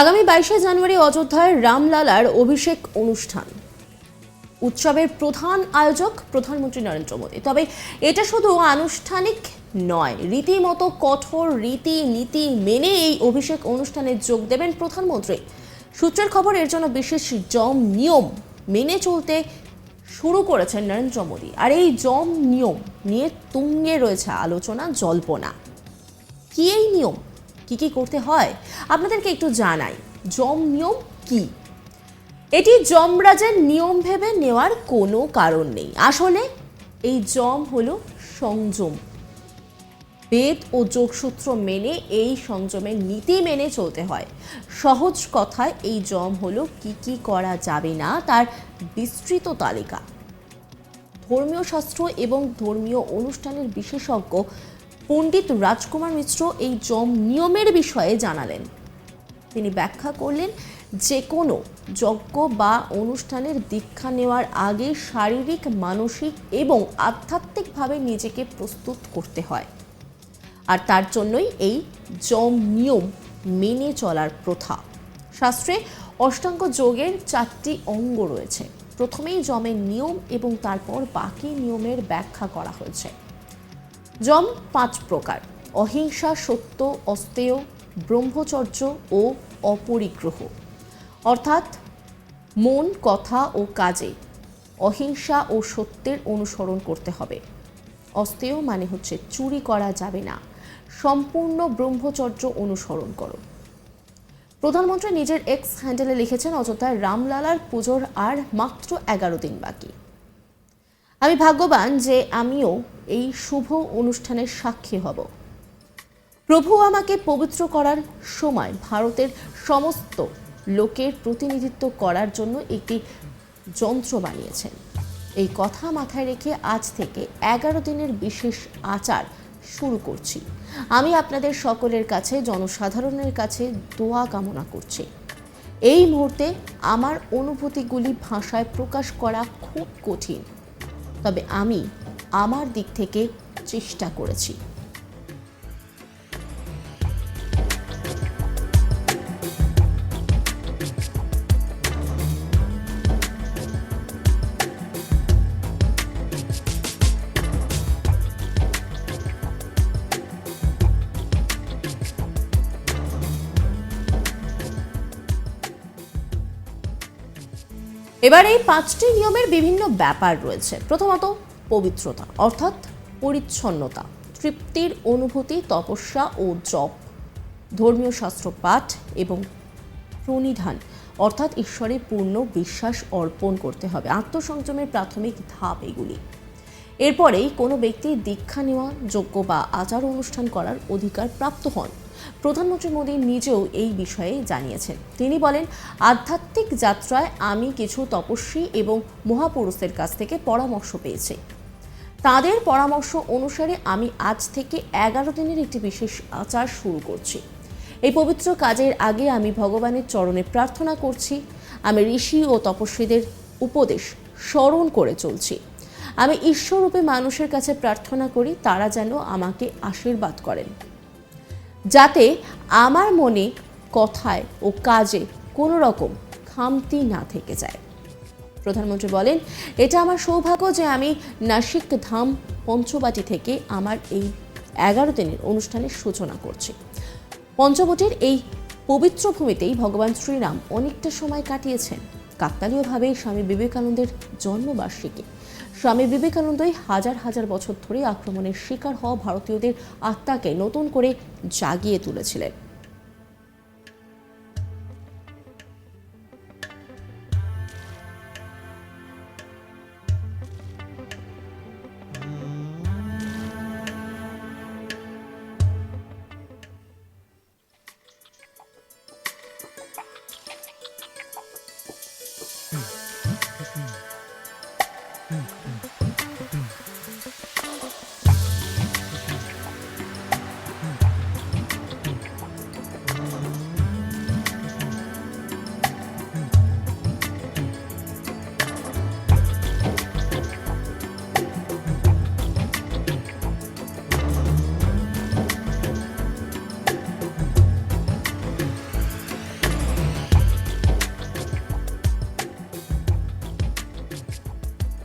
আগামী বাইশে জানুয়ারি অযোধ্যায় রামলালার অভিষেক অনুষ্ঠান। উৎসবের প্রধান আয়োজক প্রধানমন্ত্রী নরেন্দ্র মোদী। তবে এটা শুধু আনুষ্ঠানিক নয়, রীতিমতো কঠোর রীতি নীতি মেনে এই অভিষেক অনুষ্ঠানে যোগ দেবেন প্রধানমন্ত্রী। সূত্রের খবর, এর জন্য বিশেষ জম নিয়ম মেনে চলতে শুরু করেছেন নরেন্দ্র মোদী। আর এই জম নিয়ম নিয়ে তুঙ্গে রয়েছে আলোচনা, জল্পনা। কি এই নিয়ম? কি কি করতে হয়, আপনাদেরকে একটু জানাই। জম নিয়ম কি? এটি যমরাজের নিয়ম ভেবে নেওয়ার কোনো কারণ নেই। আসলে, এই জম হলো সংযম। বেদ ও যোগসূত্র মেনে এই সংযমের নীতি মেনে চলতে হয়। সহজ কথায়, এই জম হলো কি কি করা যাবে না তার বিস্তৃত তালিকা। ধর্মীয় শাস্ত্র এবং ধর্মীয় অনুষ্ঠানের বিশেষজ্ঞ পণ্ডিত রাজকুমার মিশ্র এই যম নিয়মের বিষয়ে জানালেন। তিনি ব্যাখ্যা করলেন যে কোনো যজ্ঞ বা অনুষ্ঠানের দীক্ষা নেওয়ার আগে শারীরিক, মানসিক এবং আধ্যাত্মিকভাবে নিজেকে প্রস্তুত করতে হয়। আর তার জন্যই এই যম নিয়ম মেনে চলার প্রথা। শাস্ত্রে অষ্টাঙ্গ যোগের চারটি অঙ্গ রয়েছে। প্রথমেই যমের নিয়ম এবং তারপর বাকি নিয়মের ব্যাখ্যা করা হয়েছে। জম পাঁচ প্রকার, অহিংসা, সত্য, অস্তেয়, ব্রহ্মচর্য ও অপরিগ্রহ। অর্থাৎ মন, কথা ও কাজে অহিংসা ও সত্যের অনুসরণ করতে হবে। অস্তেয় মানে হচ্ছে চুরি করা যাবে না, সম্পূর্ণ ব্রহ্মচর্য অনুসরণ করো। প্রধানমন্ত্রী নিজের এক্স হ্যান্ডেলে লিখেছেন অযোধ্যায় রামলালার পুজোর আর মাত্র এগারো দিন বাকি। আমি ভাগ্যবান যে আমিও এই শুভ অনুষ্ঠানের সাক্ষী হব। প্রভু আমাকে পবিত্র করার সময় ভারতের সমস্ত লোকের প্রতিনিধিত্ব করার জন্য একটি যন্ত্র বানিয়েছেন। এই কথা মাথায় রেখে আজ থেকে এগারো দিনের বিশেষ আচার শুরু করছি। আমি আপনাদের সকলের কাছে, জনসাধারণের কাছে দোয়া কামনা করছি। এই মুহূর্তে আমার অনুভূতিগুলি ভাষায় প্রকাশ করা খুব কঠিন। তবে আমি আমার দিক থেকে চেষ্টা করেছি। এবার এই পাঁচটি নিয়মের বিভিন্ন ব্যাপার রয়েছে। প্রথমত, পবিত্রতা, অর্থাৎ পরিচ্ছন্নতা, তৃপ্তির অনুভূতি, তপস্যা ও জপ। ধর্মীয় শাস্ত্র পাঠ এবং প্রণিধান, অর্থাৎ ঈশ্বরে পূর্ণ বিশ্বাস অর্পণ করতে হবে। আত্মসংযমের প্রাথমিক ধাপ এগুলি। এরপরেই কোনো ব্যক্তি দীক্ষা নেওয়া যোগ্য বা আচার অনুষ্ঠান করার অধিকার প্রাপ্ত হন। প্রধানমন্ত্রী মোদী নিজেও এই বিষয়ে জানিয়েছেন। তিনি বলেন, আধ্যাত্মিক যাত্রায় আমি কিছু তপস্বী এবং মহাপুরুষের কাছ থেকে পরামর্শ পেয়েছি। তাদের পরামর্শ অনুসারে আমি আজ থেকে এগারো দিনের একটি বিশেষ আচার শুরু করছি। এই পবিত্র কাজের আগে আমি ভগবানের চরণে প্রার্থনা করছি। আমি ঋষি ও তপস্বীদের উপদেশ স্মরণ করে চলছি। আমি ঈশ্বররূপে মানুষের কাছে প্রার্থনা করি, তারা যেন আমাকে আশীর্বাদ করেন। যাতে আমার মনে কথায় ও কাজে কোনো রকম খামতি না থেকে যায়। প্রধানমন্ত্রী বলেন, এটা আমার সৌভাগ্য যে আমি নাসিক ধাম পঞ্চবাটি থেকে আমার এই এগারো দিনের অনুষ্ঠানের সূচনা করছি। পঞ্চবটির এই পবিত্র ভূমিতেই ভগবান শ্রীরাম অনেকটা সময় কাটিয়েছেন। কাকতালীয়ভাবে স্বামী বিবেকানন্দের জন্মবার্ষিকী স্বামী বিবেকানন্দই হাজার হাজার বছর ধরে আক্রমণের শিকার হওয়া ভারতীয়দের আত্মাকে নতুন করে জাগিয়ে তুলেছিলেন।